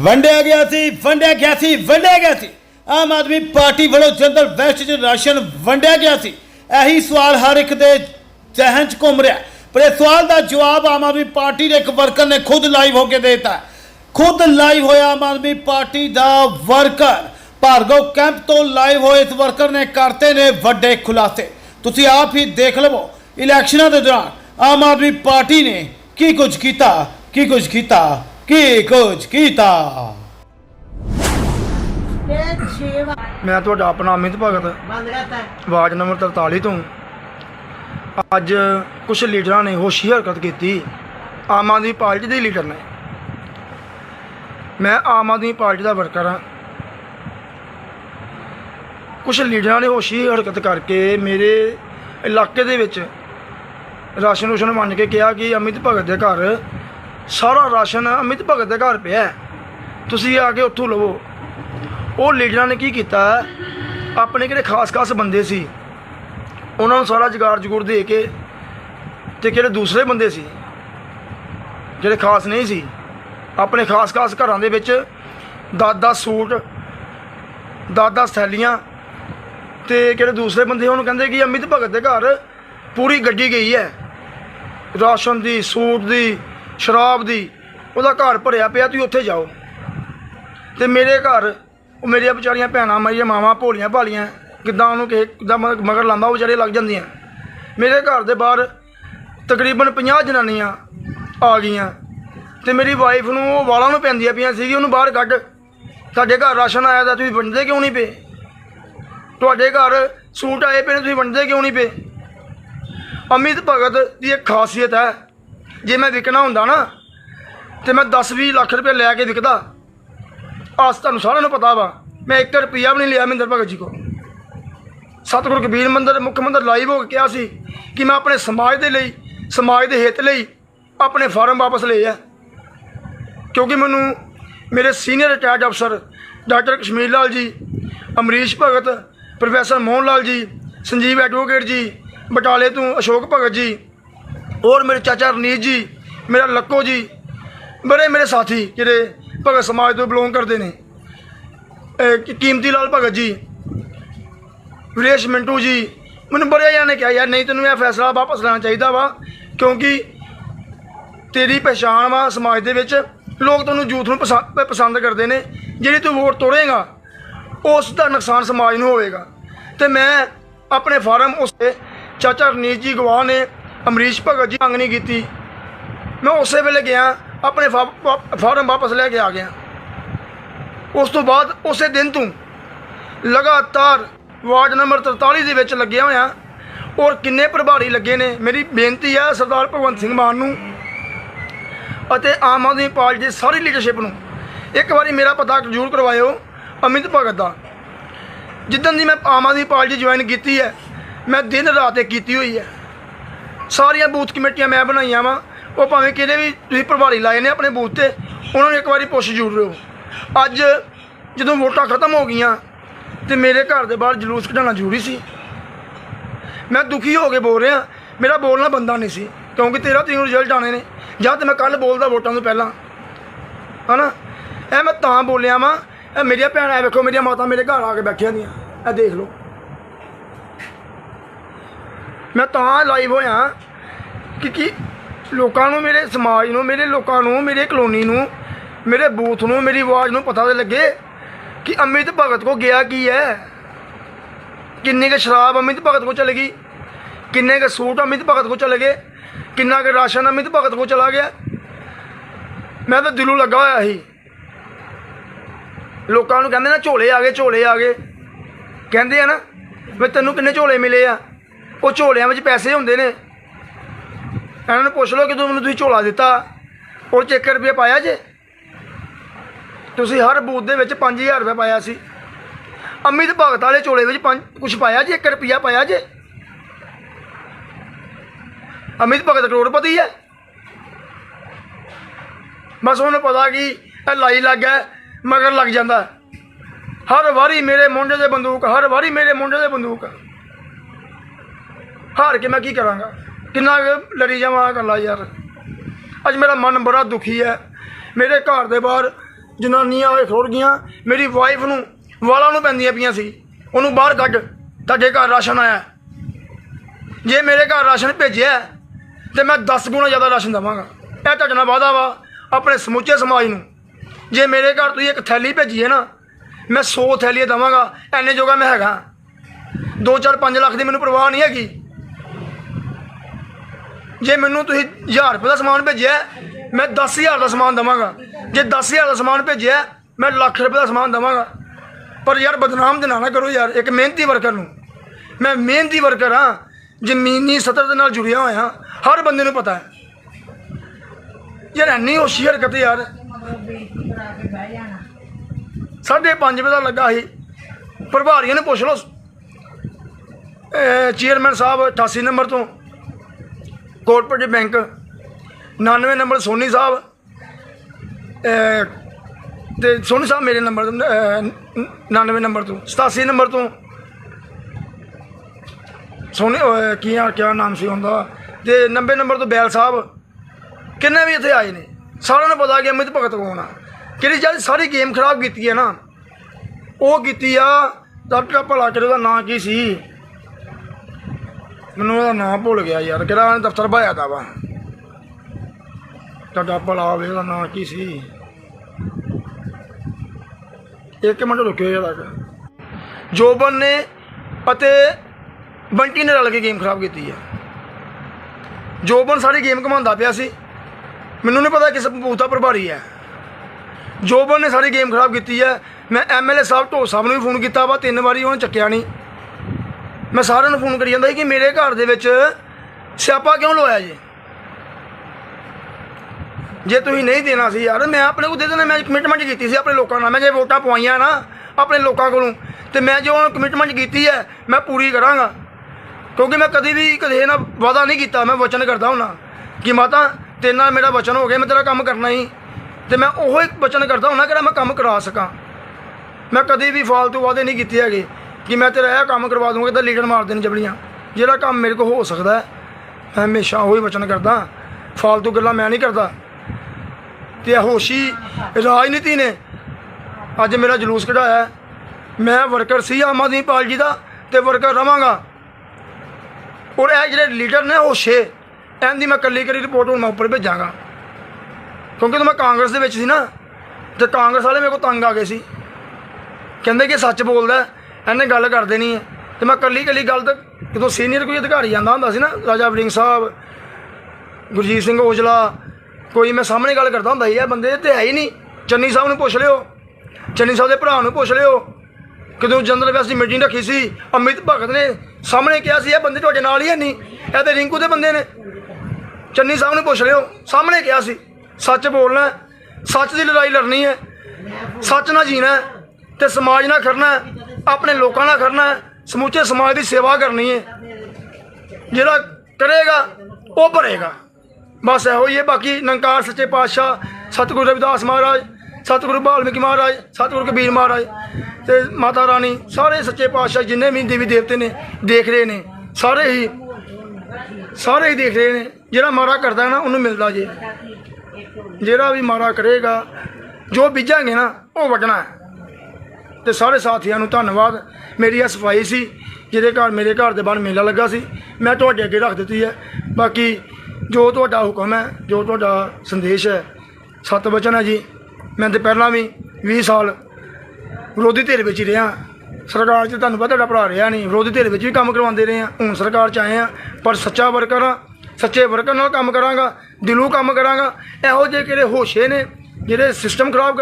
ਵੰਡਿਆ ਗਿਆ ਸੀ, ਵੰਡਿਆ ਗਿਆ ਸੀ, ਵੰਡਿਆ ਗਿਆ ਸੀ। ਆਮ ਆਦਮੀ ਪਾਰਟੀ ਵੱਲੋਂ ਜਨਰਲ ਵੈਸਟ 'ਚ ਰਾਸ਼ਨ ਵੰਡਿਆ ਗਿਆ ਸੀ। ਇਹੀ ਸਵਾਲ ਹਰ ਇੱਕ ਦੇ ਜ਼ਹਿਨ 'ਚ ਘੁੰਮ ਰਿਹਾ। ਪਰ ਇਸ ਸਵਾਲ ਦਾ ਜਵਾਬ ਆਮ ਆਦਮੀ ਪਾਰਟੀ ਦੇ ਇੱਕ ਵਰਕਰ ਨੇ ਖੁਦ ਲਾਈਵ ਹੋ ਕੇ ਦੇ ਦਿੱਤਾ। ਖੁਦ ਲਾਈਵ ਹੋਇਆ ਆਮ ਆਦਮੀ ਪਾਰਟੀ ਦਾ ਵਰਕਰ। ਭਾਰਗਵ ਕੈਂਪ ਤੋਂ ਲਾਈਵ ਹੋਏ ਇਸ ਵਰਕਰ ਨੇ ਕਰਤੇ ਨੇ ਵੱਡੇ ਖੁਲਾਸੇ। ਤੁਸੀਂ ਆਪ ਹੀ ਦੇਖ ਲਵੋ, ਇਲੈਕਸ਼ਨਾਂ ਦੇ ਦੌਰਾਨ ਆਮ ਆਦਮੀ ਪਾਰਟੀ ਨੇ ਕੀ ਕੁਝ ਕੀਤਾ, ਕੀ ਕੁਝ ਕੀਤਾ। ਕੀ ਕੁਝ ਕੀਤਾ? ਮੈਂ ਤੁਹਾਡਾ ਆਪਣਾ ਅਮਿਤ ਭਗਤ। ਵਾਰਡ ਨੰਬਰ 43 ਤੋਂ। ਅੱਜ ਕੁਝ ਲੀਡਰਾਂ ਨੇ ਹੋਸ਼ੀ ਹਰਕਤ ਕੀਤੀ। ਆਮ ਆਦਮੀ ਪਾਰਟੀ ਦੇ ਲੀਡਰ ਨੇ। ਮੈਂ ਆਮ ਆਦਮੀ ਪਾਰਟੀ ਦਾ ਵਰਕਰ ਹਾਂ। ਕੁਝ ਲੀਡਰਾਂ ਨੇ ਹੋਸ਼ੀ ਹਰਕਤ ਕਰਕੇ ਮੇਰੇ ਇਲਾਕੇ ਦੇ ਵਿੱਚ ਰਾਸ਼ਨ ਰੂਸ਼ਨ ਮੰਨ ਕੇ ਕਿਹਾ ਕਿ ਅਮਿਤ ਭਗਤ ਦੇ ਘਰ ਸਾਰਾ ਰਾਸ਼ਨ ਅਮਿਤ ਭਗਤ ਦੇ ਘਰ ਪਿਆ ਹੈ। ਤੁਸੀਂ ਆ ਕੇ ਉੱਥੋਂ ਲਵੋ। ਉਹ ਲੀਡਰਾਂ ਨੇ ਕੀ ਕੀਤਾ ਆਪਣੇ ਕਿਹੜੇ ਖਾਸ-ਖਾਸ ਬੰਦੇ ਸੀ? ਉਹਨਾਂ ਨੂੰ ਸਾਰਾ ਜੁਗਾੜ ਜਗੂਰ ਦੇ ਕੇ ਤੇ ਕਿਹੜੇ ਦੂਸਰੇ ਬੰਦੇ ਸੀ? ਜਿਹੜੇ ਖਾਸ ਨਹੀਂ ਸੀ। ਆਪਣੇ ਖਾਸ-ਖਾਸ ਘਰਾਂ ਦੇ ਵਿੱਚ ਦਾਦਾ ਸੂਟ 10-10 ਥੈਲੀਆਂ ਤੇ ਕਿਹੜੇ ਦੂਸਰੇ ਬੰਦੇ ਉਹਨੂੰ ਕਹਿੰਦੇ ਕਿ ਅਮਿਤ ਭਗਤ ਦੇ ਘਰ ਪੂਰੀ ਗੱਡੀ ਗਈ ਹੈ। ਰਾਸ਼ਨ ਦੀ, ਸੂਟ ਦੀ ਸ਼ਰਾਬ ਦੀ, ਉਹਦਾ ਘਰ ਭਰਿਆ ਪਿਆ, ਤੁਸੀਂ ਉੱਥੇ ਜਾਓ। ਤੇ ਮੇਰੇ ਘਰ, ਉਹ ਮੇਰੀਆਂ ਵਿਚਾਰੀਆਂ ਭੈਣਾਂ, ਮੇਰੀਆਂ ਮਾਵਾਂ ਭੋਲੀਆਂ ਭਾਲੀਆਂ, ਕਿੱਦਾਂ ਉਹਨੂੰ ਕਿਸੇ, ਕਿੱਦਾਂ ਮਗਰ ਲਾਂਦਾ ਉਹ ਵਿਚਾਰੇ ਲੱਗ ਜਾਂਦੀਆਂ। ਮੇਰੇ ਘਰ ਦੇ ਬਾਹਰ ਤਕਰੀਬਨ 50 ਜਨਾਨੀਆਂ ਆ ਗਈਆਂ। ਤੇ ਮੇਰੀ ਵਾਈਫ ਨੂੰ ਉਹ ਵਾਲਾਂ ਨੂੰ ਪੈਂਦੀਆਂ ਪਈਆਂ ਸੀਗੀ ਉਹਨੂੰ ਬਾਹਰ ਕੱਢ। ਤੁਹਾਡੇ ਘਰ ਰਾਸ਼ਨ ਆਇਆ ਤਾਂ ਤੁਸੀਂ ਵੰਡਦੇ ਕਿਉਂ ਨਹੀਂ ਪਏ? ਤੁਹਾਡੇ ਘਰ ਸੂਟ ਆਏ ਪਏ ਤੁਸੀਂ ਵੰਡਦੇ ਕਿਉਂ ਨਹੀਂ ਪਏ? ਅਮਿਤ ਭਗਤ ਦੀ ਇੱਕ ਖਾਸੀਅਤ ਹੈ। ਜੇ ਮੈਂ ਵਿਕਣਾ ਹੁੰਦਾ ਨਾ, ਤੇ ਮੈਂ 10-20 ਲੱਖ ਰੁਪਏ ਲੈ ਕੇ ਵਿਕਦਾ। ਆਸ ਤੁਹਾਨੂੰ ਸਾਰਿਆਂ ਨੂੰ ਪਤਾ ਵਾ, ਮੈਂ 1 ਰੁਪਿਆ ਵੀ ਨਹੀਂ ਲਿਆ ਮਹਿੰਦਰ ਭਗਤ ਜੀ ਕੋ ਸਤਿਗੁਰੂ ਕਬੀਰ ਮੰਦਰ, ਮੁੱਖ ਮੰਦਰ ਲਾਈਵ ਹੋ ਕੇ ਕਿਹਾ ਸੀ ਕਿ ਮੈਂ ਆਪਣੇ ਸਮਾਜ ਦੇ ਲਈ, ਸਮਾਜ ਦੇ ਹਿੱਤ ਲਈ ਆਪਣੇ ਫਾਰਮ ਵਾਪਸ ਲਏ ਆ। ਕਿਉਂਕਿ ਮੈਨੂੰ ਮੇਰੇ ਸੀਨੀਅਰ ਰਿਟਾਇਰਡ ਅਫਸਰ doctor Kashmir Lal ji, Amrish Bhagat, professor Mohan Lal ji, Sanjeev advocate ਜੀ, ਬਟਾਲੇ ਤੋਂ ਅਸ਼ੋਕ ਭਗਤ ਜੀ ਔਰ ਮੇਰੇ ਚਾਚਾ ਰਣੀਤ ਜੀ, ਮੇਰਾ ਲੱਕੋ ਜੀ, ਬੜੇ ਮੇਰੇ ਸਾਥੀ ਜਿਹੜੇ ਭਗਤ ਸਮਾਜ ਤੋਂ ਬਿਲੋਂਗ ਕਰਦੇ ਨੇ। ਕੀਮਤੀ ਲਾਲ ਭਗਤ ਜੀ, ਵਿਰੇਸ਼ ਮਿੰਟੂ ਜੀ, ਮੈਨੂੰ ਬੜੇ ਜਣੇ ਕਿਹਾ, ਯਾਰ ਨਹੀਂ ਤੈਨੂੰ ਇਹ ਫੈਸਲਾ ਵਾਪਸ ਲੈਣਾ ਚਾਹੀਦਾ ਵਾ, ਕਿਉਂਕਿ ਤੇਰੀ ਪਛਾਣ ਵਾ ਸਮਾਜ ਦੇ ਵਿੱਚ, ਲੋਕ ਤੁਹਾਨੂੰ ਯੂਥ ਨੂੰ ਪਸੰਦ ਪਸੰਦ ਕਰਦੇ ਨੇ, ਜਿਹੜੀ ਤੂੰ ਵੋਟ ਤੋੜੇਗਾ, ਉਸ ਦਾ ਨੁਕਸਾਨ ਸਮਾਜ ਨੂੰ ਹੋਵੇਗਾ। ਤੇ ਮੈਂ ਆਪਣੇ ਫਾਰਮ ਉਸ ਚਾਚਾ ਰਣਜੀਤ ਜੀ ਗਵਾਹ ਨੇ ਅਮਰੀਸ਼ ਭਗਤ ਜੀ ਮੰਗ ਨਹੀਂ ਕੀਤੀ। ਮੈਂ ਉਸੇ ਵੇਲੇ ਗਿਆ, ਆਪਣੇ ਫਾ- ਫਾਰਮ ਵਾਪਸ ਲੈ ਕੇ ਆ ਗਿਆ। ਉਸ ਤੋਂ ਬਾਅਦ ਉਸੇ ਦਿਨ ਤੋਂ ਲਗਾਤਾਰ ਵਾਰਡ ਨੰਬਰ 43 ਦੇ ਵਿੱਚ ਲੱਗਿਆ ਹੋਇਆ। ਔਰ ਕਿੰਨੇ ਪ੍ਰਭਾਰੀ ਲੱਗੇ ਨੇ, ਮੇਰੀ ਬੇਨਤੀ ਹੈ ਸਰਦਾਰ ਭਗਵੰਤ ਸਿੰਘ ਮਾਨ ਨੂੰ ਅਤੇ ਆਮ ਆਦਮੀ ਪਾਰਟੀ ਦੀ ਸਾਰੀ ਲੀਡਰਸ਼ਿਪ ਨੂੰ। ਇੱਕ ਵਾਰੀ ਮੇਰਾ ਪਤਾ ਜ਼ਰੂਰ ਕਰਵਾਇਓ, ਅਮਿਤ ਭਗਤ ਦਾ। ਜਿੱਦਣ ਦੀ ਮੈਂ ਆਮ ਆਦਮੀ ਪਾਰਟੀ ਜੁਆਇਨ ਕੀਤੀ ਹੈ, ਮੈਂ ਦਿਨ ਰਾਤ ਕੀਤੀ ਹੋਈ ਹੈ। ਸਾਰੀਆਂ ਬੂਥ ਕਮੇਟੀਆਂ ਮੈਂ ਬਣਾਈਆਂ ਵਾ। ਉਹ ਭਾਵੇਂ ਕਿਹੜੇ ਵੀ ਤੁਸੀਂ ਪ੍ਰਭਾਰੀ ਲਾਏ ਨੇ ਆਪਣੇ ਬੂਥ ਤੇ, ਉਹਨਾਂ ਨੂੰ ਇੱਕ ਵਾਰੀ ਪੁੱਛ ਜ਼ਰੂਰ ਰਹੋ ਅੱਜ ਜਦੋਂ ਵੋਟਾਂ ਖਤਮ ਹੋ ਗਈਆਂ, ਤੇ ਮੇਰੇ ਘਰ ਦੇ ਬਾਹਰ ਜਲੂਸ ਕਢਾਉਣਾ ਜ਼ਰੂਰੀ ਸੀ। ਮੈਂ ਦੁਖੀ ਹੋ ਕੇ ਬੋਲ ਰਿਹਾ, ਮੇਰਾ ਬੋਲਣਾ ਬੰਦਾ ਨਹੀਂ ਸੀ, ਕਿਉਂਕਿ ਤੇਰਾ ਤੀਨ ਰਿਜ਼ਲਟ ਆਣੇ ਨੇ। ਜਾਂ ਤੇ ਮੈਂ ਕੱਲ ਬੋਲਦਾ ਵੋਟਾਂ ਤੋਂ ਪਹਿਲਾਂ। ਹਨਾ? ਇਹ ਮੈਂ ਤਾਂ ਬੋਲਿਆ ਵਾਂ, ਇਹ ਮੇਰੀਆਂ ਭੈਣਾਂ ਵੇਖੋ, ਮੇਰੀਆਂ ਮਾਤਾ ਮੇਰੇ ਘਰ ਆ ਕੇ ਬੈਠੀਆਂ ਦੀਆਂ ਇਹ ਦੇਖ ਲਓ। ਮੈਂ ਤਾਂ ਲਾਈਵ ਹੋਇਆ ਕਿ ਕੀ ਲੋਕਾਂ ਨੂੰ, ਮੇਰੇ ਸਮਾਜ ਨੂੰ, ਮੇਰੇ ਲੋਕਾਂ ਨੂੰ, ਮੇਰੇ ਕਲੋਨੀ ਨੂੰ, ਮੇਰੇ ਬੂਥ ਨੂੰ, ਮੇਰੀ ਆਵਾਜ਼ ਨੂੰ ਪਤਾ ਤੇ ਲੱਗੇ ਕਿ ਅਮਿਤ ਭਗਤ ਕੋ ਗਿਆ ਕੀ ਹੈ? ਕਿੰਨੇ ਕੇ ਸ਼ਰਾਬ ਅਮਿਤ ਭਗਤ ਕੋ ਚਲੇ ਗਈ? ਕਿੰਨੇ ਕੇ ਸੂਟ ਅਮਿਤ ਭਗਤ ਕੋ ਚਲੇ ਗਏ? ਕਿੰਨਾ ਕੇ ਰਾਸ਼ਨ ਅਮਿਤ ਭਗਤ ਕੋ ਚਲਾ ਗਿਆ? ਮੈਂ ਤਾਂ ਦਿਲੋਂ ਲੱਗਾ ਹੋਇਆ ਸੀ। ਲੋਕਾਂ ਨੂੰ ਕਹਿੰਦੇ ਨਾ ਝੋਲੇ ਆ ਗਏ, ਝੋਲੇ ਆ ਗਏ। ਕਹਿੰਦੇ ਆ ਨਾ ਵੀ ਤੈਨੂੰ ਕਿੰਨੇ ਝੋਲੇ ਮਿਲੇ ਆ? ਉਹ ਝੋਲਿਆਂ ਵਿੱਚ ਪੈਸੇ ਹੁੰਦੇ ਨੇ। ਇਹਨਾਂ ਨੂੰ ਪੁੱਛ ਲਓ ਕਿ ਮੈਨੂੰ ਤੁਸੀਂ ਝੋਲਾ ਦਿੱਤਾ। ਉਹ 'ਚ 1 ਰੁਪਏ ਪਾਇਆ ਜੇ। ਤੁਸੀਂ ਹਰ ਬੂਥ ਦੇ ਵਿੱਚ 5000 ਰੁਪਏ ਪਾਇਆ ਸੀ। ਅਮਿਤ ਭਗਤ ਵਾਲੇ ਝੋਲੇ ਵਿੱਚ ਪੰਜ ਕੁਝ ਪਾਇਆ ਜੀ 1 ਰੁਪਿਆ ਪਾਇਆ ਜੇ। ਅਮਿਤ ਭਗਤ ਕਰੋੜਪਤੀ ਹੈ। ਬਸ ਉਹਨੂੰ ਪਤਾ ਕਿ ਇਹ ਲਾਈ ਲੱਗ ਗਿਆ, ਮਗਰ ਲੱਗ ਜਾਂਦਾ। ਹਰ ਵਾਰੀ ਮੇਰੇ ਮੁੰਡੇ ਦੇ ਬੰਦੂਕ, ਹਰ ਵਾਰੀ ਮੇਰੇ ਮੁੰਡੇ ਦੇ ਬੰਦੂਕ। ਹਾਰ ਕੇ ਮੈਂ ਕੀ ਕਰਾਂਗਾ? ਕਿੰਨਾ ਕੁ ਲੜੀ ਜਾਵਾਂ ਆਹ ਗੱਲਾਂ ਯਾਰ। ਅੱਜ ਮੇਰਾ ਮਨ ਬੜਾ ਦੁਖੀ ਹੈ ਮੇਰੇ ਘਰ ਦੇ ਬਾਹਰ ਜਨਾਨੀਆਂ ਆਏ ਖੁਰ ਗਈਆਂ। ਮੇਰੀ ਵਾਈਫ ਨੂੰ ਵਾਲਾਂ ਨੂੰ ਪੈਂਦੀਆਂ ਪਈਆਂ ਸੀ। ਉਹਨੂੰ ਬਾਹਰ ਕੱਢ, ਤੁਹਾਡੇ ਘਰ ਰਾਸ਼ਨ ਆਇਆ। ਜੇ ਮੇਰੇ ਘਰ ਰਾਸ਼ਨ ਭੇਜਿਆ ਤੇ ਮੈਂ 10 ਗੁਣਾ ਜ਼ਿਆਦਾ ਰਾਸ਼ਨ ਦਵਾਂਗਾ। ਇਹ ਤੁਹਾਡੇ ਨਾਲ ਵਾਅਦਾ ਵਾ ਆਪਣੇ ਸਮੁੱਚੇ ਸਮਾਜ ਨੂੰ। ਜੇ ਮੇਰੇ ਘਰ ਤੁਸੀਂ ਇੱਕ ਥੈਲੀ ਭੇਜੀ ਹੈ ਨਾ, ਮੈਂ 100 ਥੈਲੀਆਂ ਦਵਾਂਗਾ। ਐਨੇ ਜੋਗਾ ਮੈਂ ਹੈਗਾ। 2-4 5 ਲੱਖ ਦੀ ਮੈਨੂੰ ਪਰਵਾਹ ਨਹੀਂ ਹੈਗੀ। ਜੇ ਮੈਨੂੰ ਤੁਸੀਂ 1000 ਰੁਪਏ ਦਾ ਸਮਾਨ ਭੇਜਿਆ, ਮੈਂ 10000 ਦਾ ਸਮਾਨ ਦਵਾਂਗਾ। ਜੇ 10000 ਦਾ ਸਮਾਨ ਭੇਜਿਆ, ਮੈਂ ਲੱਖ ਰੁਪਏ ਦਾ ਸਮਾਨ ਦਵਾਂਗਾ। ਪਰ ਯਾਰ ਬਦਨਾਮ ਤੇ ਨਾ ਨਾ ਕਰੋ ਯਾਰ, ਇੱਕ ਮਿਹਨਤੀ ਵਰਕਰ ਨੂੰ। ਮੈਂ ਮਿਹਨਤੀ ਵਰਕਰ ਹਾਂ, ਜ਼ਮੀਨੀ ਸਤਰ ਦੇ ਨਾਲ ਜੁੜਿਆ ਹੋਇਆ ਹਰ ਬੰਦੇ ਨੂੰ ਪਤਾ ਹੈ। ਯਾਰ ਐਨੀ ਹੋਸ਼ੀ ਹਰਕਤ ਯਾਰ। ਸਾਢੇ ਪੰਜ ਵਜੇ ਦਾ ਲੱਗਾ ਸੀ। ਪ੍ਰਭਾਰੀਆਂ ਨੂੰ ਪੁੱਛ ਲਓ। ਚੇਅਰਮੈਨ ਸਾਹਿਬ 88 ਨੰਬਰ ਤੋਂ। Corporate bank 99 number Soni Sahib ਅਹ ਤੇ ਸੋਨੀ ਸਾਹਿਬ ਮੇਰੇ ਨੰਬਰ ਤੋਂ, 99 ਨੰਬਰ ਤੋਂ 87 ਨੰਬਰ ਤੋਂ। ਸੋਨੀ ਕੀ ਆ ਕਿਆ ਨਾਮ ਸੀ ਹੁੰਦਾ ਤੇ 90 ਨੰਬਰ ਤੋਂ ਬੈਲ ਸਾਹਿਬ ਕਿੰਨੇ ਵੀ ਇੱਥੇ ਆਏ ਨੇ? ਸਾਰਿਆਂ ਨੂੰ ਪਤਾ ਕਿ ਅਮਿਤ ਭਗਤ ਕੌਣ ਆ। ਕਿਹੜੀ ਜਿਹੜੀ ਸਾਰੀ ਗੇਮ ਖਰਾਬ ਕੀਤੀ ਹੈ ਨਾ ਉਹ ਕੀਤੀ ਆ ਡਾਕਟਰ ਭਲਾ ਕਿਹੜਾ ਨਾਂ ਕੀ ਸੀ? ਮੈਨੂੰ ਉਹਦਾ ਨਾਂ ਭੁੱਲ ਗਿਆ ਯਾਰ, ਕਿਹੜਾ ਉਹਨੇ ਦਫ਼ਤਰ ਭਾਇਆ ਦਾ ਵਾ। ਤੁਹਾਡਾ ਭਲਾ ਹੋਵੇ ਉਹਦਾ ਨਾਂ ਕੀ ਸੀ? ਇੱਕ ਮਿੰਟ ਰੁਕਿਓ ਯਾਰ ਜੋਬਨ ਨੇ ਅਤੇ ਬੰਟੀ ਨੇ ਰਲ ਕੇ ਗੇਮ ਖਰਾਬ ਕੀਤੀ ਹੈ ਜੋਬਨ ਸਾਰੀ ਗੇਮ ਘਮਾਉਂਦਾ ਪਿਆ ਸੀ। ਮੈਨੂੰ ਨਹੀਂ ਪਤਾ ਕਿਸ ਬੂਤਾ ਪ੍ਰਭਾਰੀ ਹੈ ਜੋਬਨ ਨੇ ਸਾਰੀ ਗੇਮ ਖਰਾਬ ਕੀਤੀ ਹੈ ਮੈਂ ਐਮਐਲਏ ਸਾਹਿਬ ਢੋਲ ਸਾਹਿਬ ਨੂੰ ਵੀ ਫੋਨ ਕੀਤਾ ਵਾ, ਤਿੰਨ ਵਾਰੀ ਉਹਨੇ ਚੱਕਿਆ ਨਹੀਂ ਮੈਂ ਸਾਰਿਆਂ ਨੂੰ ਫੋਨ ਕਰੀ ਜਾਂਦਾ ਸੀ ਕਿ ਮੇਰੇ ਘਰ ਦੇ ਵਿੱਚ ਸਿਆਪਾ ਕਿਉਂ ਲਵਾਇਆ ਜੇ? ਜੇ ਤੁਸੀਂ ਨਹੀਂ ਦੇਣਾ ਸੀ ਯਾਰ, ਮੈਂ ਆਪਣੇ ਕੋਲ ਦੇ ਦੇਣਾ, ਮੈਂ ਕਮਿਟਮੈਂਟ ਕੀਤੀ ਸੀ ਆਪਣੇ ਲੋਕਾਂ ਨਾਲ। ਮੈਂ ਜੇ ਵੋਟਾਂ ਪਵਾਈਆਂ ਨਾ ਆਪਣੇ ਲੋਕਾਂ ਕੋਲੋਂ, ਤੇ ਮੈਂ ਜੋ ਕਮਿਟਮੈਂਟ ਕੀਤੀ ਹੈ, ਮੈਂ ਪੂਰੀ ਕਰਾਂਗਾ। ਕਿਉਂਕਿ ਮੈਂ ਕਦੀ ਵੀ ਕਦੇ ਨਾਲ ਵਾਅਦਾ ਨਹੀਂ ਕੀਤਾ, ਮੈਂ ਵਚਨ ਕਰਦਾ ਹੁੰਨਾ ਕਿ ਮਾਤਾ, ਤੇਰੇ ਨਾਲ ਮੇਰਾ ਵਚਨ ਹੋ ਗਿਆ, ਮੈਂ ਤੇਰਾ ਕੰਮ ਕਰਨਾ ਹੀ। ਤੇ ਮੈਂ ਉਹੋ ਹੀ ਵਚਨ ਕਰਦਾ ਹੁੰਨਾ ਕਿਹੜਾ ਮੈਂ ਕੰਮ ਕਰਾ ਸਕਾਂ। ਮੈਂ ਕਦੀ ਵੀ ਫਾਲਤੂ ਵਾਅਦੇ ਨਹੀਂ ਕੀਤੇ ਹੈਗੇ। ਕਿ ਮੈਂ ਤੇਰਾ ਇਹ ਕੰਮ ਕਰਵਾ ਦੂੰਗਾ ਤਾਂ ਲੀਡਰ ਮਾਰਦੇ ਨੇ ਜਬੜੀਆਂ। ਜਿਹੜਾ ਕੰਮ ਮੇਰੇ ਕੋਲ ਹੋ ਸਕਦਾ ਮੈਂ ਹਮੇਸ਼ਾ ਉਹੀ ਵਚਨ ਕਰਦਾ। ਫਾਲਤੂ ਗੱਲਾਂ ਮੈਂ ਨਹੀਂ ਕਰਦਾ। ਤੇ ਇਹ ਹੋਸ਼ੀ ਰਾਜਨੀਤੀ ਨੇ ਅੱਜ ਮੇਰਾ ਜਲੂਸ ਕਢਾਇਆ। ਮੈਂ ਵਰਕਰ ਸੀ, ਆਮ ਆਦਮੀ ਪਾਰਟੀ ਦਾ ਤੇ ਵਰਕਰ ਰਵਾਂਗਾ। ਔਰ ਇਹ ਜਿਹੜੇ ਲੀਡਰ ਨੇ ਉਹ ਛੇ ਹੋਸ਼ੇ, ਇਹਦੀ ਮੈਂ ਕੱਲੀ ਕਰੀ ਰਿਪੋਰਟ ਹੁਣ ਮੈਂ ਉੱਪਰ ਭੇਜਾਂਗਾ। ਕਿਉਂਕਿ ਜਦੋਂ ਮੈਂ ਕਾਂਗਰਸ ਦੇ ਵਿੱਚ ਸੀ ਨਾ, ਤੇ ਕਾਂਗਰਸ ਵਾਲੇ ਮੇਰੇ ਕੋਲ ਤੰਗ ਆ ਗਏ ਸੀ। ਕਹਿੰਦੇ ਕਿ ਸੱਚ ਬੋਲਦਾ ਇਹਨੇ ਗੱਲ ਕਰ ਦੇਣੀ ਹੈ ਤੇ ਮੈਂ ਕੱਲੀ ਕੱਲੀ ਗੱਲ ਤਾਂ ਜਦੋਂ ਸੀਨੀਅਰ ਕੋਈ ਅਧਿਕਾਰੀ ਜਾਂਦਾ ਹੁੰਦਾ ਸੀ ਨਾ, ਰਾਜਾ ਵੜਿੰਗ ਸਾਹਿਬ, ਗੁਰਜੀਤ ਸਿੰਘ ਔਜਲਾ, ਕੋਈ ਮੈਂ ਸਾਹਮਣੇ ਗੱਲ ਕਰਦਾ ਹੁੰਦਾ ਸੀ, ਇਹ ਬੰਦੇ ਤੇ ਹੈ ਹੀ ਨਹੀਂ। ਚੰਨੀ ਸਾਹਿਬ ਨੂੰ ਪੁੱਛ ਲਿਓ। ਚੰਨੀ ਸਾਹਿਬ ਦੇ ਭਰਾ ਨੂੰ ਪੁੱਛ ਲਿਓ। ਕਿਦੋਂ ਜਨਰਲ ਵੈਸ ਦੀ ਮੀਟਿੰਗ ਰੱਖੀ ਸੀ, ਅਮਿਤ ਭਗਤ ਨੇ ਸਾਹਮਣੇ ਕਿਹਾ ਸੀ, ਇਹ ਬੰਦੇ ਤੁਹਾਡੇ ਨਾਲ ਹੀ ਹੈ ਨਹੀਂ। ਇਹ ਤੇ ਰਿੰਕੂ ਦੇ ਬੰਦੇ ਨੇ। ਚੰਨੀ ਸਾਹਿਬ ਨੂੰ ਪੁੱਛ ਲਿਓ, ਸਾਹਮਣੇ ਕਿਹਾ ਸੀ, ਸੱਚ ਬੋਲਣਾ ਸੱਚ ਦੀ ਲੜਾਈ ਲੜਨੀ ਹੈ, ਸੱਚ ਨਾਲ ਜੀਣਾ ਹੈ ਤੇ ਸਮਾਜ ਨਾਲ ਖੜਨਾ ਆਪਣੇ ਲੋਕਾਂ ਨਾਲ ਖੜਨਾ ਸਮੁੱਚੇ ਸਮਾਜ ਦੀ ਸੇਵਾ ਕਰਨੀ ਹੈ। ਜਿਹੜਾ ਕਰੇਗਾ, ਉਹ ਭਰੇਗਾ। ਬਸ ਇਹੋ ਹੀ ਹੈ। ਬਾਕੀ ਨੰਕਾਰ ਸੱਚੇ ਪਾਤਸ਼ਾਹ, ਸਤਿਗੁਰੂ ਰਵਿਦਾਸ ਮਹਾਰਾਜ, ਸਤਿਗੁਰੂ ਬਾਲਮੀਕੀ ਮਹਾਰਾਜ, ਸਤਿਗੁਰੂ ਕਬੀਰ ਮਹਾਰਾਜ ਤੇ ਮਾਤਾ ਰਾਣੀ, ਸਾਰੇ ਸੱਚੇ ਪਾਤਸ਼ਾਹ ਜਿੰਨੇ ਵੀ ਦੇਵੀ ਦੇਵਤੇ ਨੇ, ਦੇਖ ਰਹੇ ਨੇ। ਸਾਰੇ ਹੀ ਸਾਰੇ ਹੀ ਦੇਖ ਰਹੇ ਨੇ। ਜਿਹੜਾ ਮਾਰਾ ਕਰਦਾ ਨਾ, ਉਹਨੂੰ ਮਿਲਦਾ ਜੇ। ਜਿਹੜਾ ਵੀ ਮਾਰਾ ਕਰੇਗਾ, ਜੋ ਬੀਜਾਂਗੇ ਨਾ, ਉਹ ਵੱਢਣਾ ਤੇ ਸਾਰੇ ਸਾਥੀਆਂ ਨੂੰ ਧੰਨਵਾਦ। ਮੇਰੀ ਇਹ ਸਫ਼ਾਈ ਸੀ, ਜਿਹਦੇ ਘਰ ਮੇਰੇ ਘਰ ਦੇ ਬਾਹਰ ਮੇਲਾ ਲੱਗਾ ਸੀ। ਮੈਂ ਤੁਹਾਡੇ ਅੱਗੇ ਰੱਖ ਦਿੱਤੀ ਹੈ। ਬਾਕੀ ਜੋ ਤੁਹਾਡਾ ਹੁਕਮ ਹੈ, ਜੋ ਤੁਹਾਡਾ ਸੰਦੇਸ਼ ਹੈ, ਸਤ ਵਚਨ ਹੈ ਜੀ। ਮੈਂ ਤੇ ਪਹਿਲਾਂ ਵੀ 20 ਸਾਲ ਵਿਰੋਧੀ ਧਿਰ ਵਿੱਚ ਹੀ ਰਿਹਾ। ਸਰਕਾਰ 'ਚ ਤੁਹਾਨੂੰ ਪਤਾ ਤੁਹਾਡਾ ਭਰਾ ਰਿਹਾ ਨਹੀਂ। ਵਿਰੋਧੀ ਧਿਰ ਵਿੱਚ ਵੀ ਕੰਮ ਕਰਵਾਉਂਦੇ ਰਹੇ ਆ ਹੁਣ ਸਰਕਾਰ 'ਚ ਆਏ ਆ ਪਰ ਸੱਚਾ ਵਰਕਰ ਆ ਸੱਚੇ ਵਰਕਰ ਨਾਲ ਕੰਮ ਕਰਾਂਗਾ। ਦਿਲੋਂ ਕੰਮ ਕਰਾਂਗਾ। ਇਹੋ ਜਿਹੇ ਕਿਹੜੇ ਹੋਸ਼ੇ ਨੇ, ਜਿਹੜੇ ਸਿਸਟਮ ਖਰਾਬ